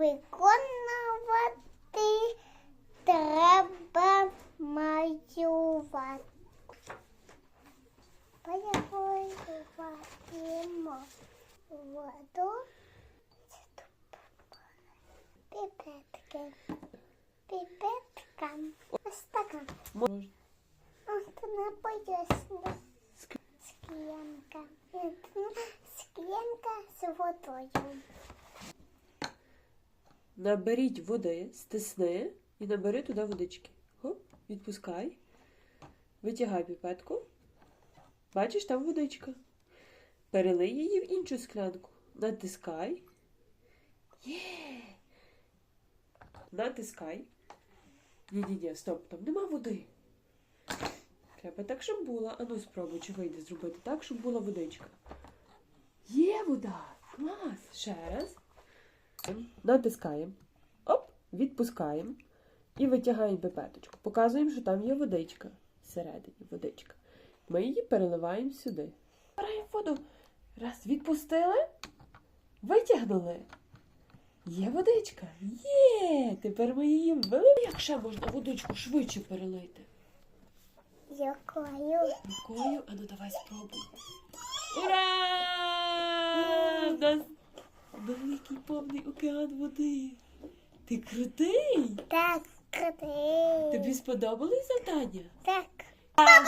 виконувати треба малювати. Перевоюватимо воду. Піпетки. Піпетка. Ось така. Ось це не поясню. Склянка. Склянка з водою. Наберіть води, стисни і набери туди водички. Хоп, відпускай. Витягай піпетку. Бачиш, там водичка. Перелий її в іншу склянку. Натискай. Є. Натискай. Ні-ні-ні, стоп, там нема води. Треба так, щоб була. Ану, спробуй, чи вийде зробити так, щоб була водичка. Є вода! Клас! Ще раз. Натискаємо. Оп, відпускаємо. І витягаємо пипеточку. Показуємо, що там є водичка. Всередині водичка. Ми її переливаємо сюди. Беремо воду. Раз, відпустили. Витягнули. Є водичка. Є! Тепер ми її вили. Як ще можна водичку швидше перелити? Якою? Рукою, а ну давай спробуй. Ура! У нас великий повний океан води. Ти крутий! Так, крутий. Тобі сподобалось завдання? Так. Бабай!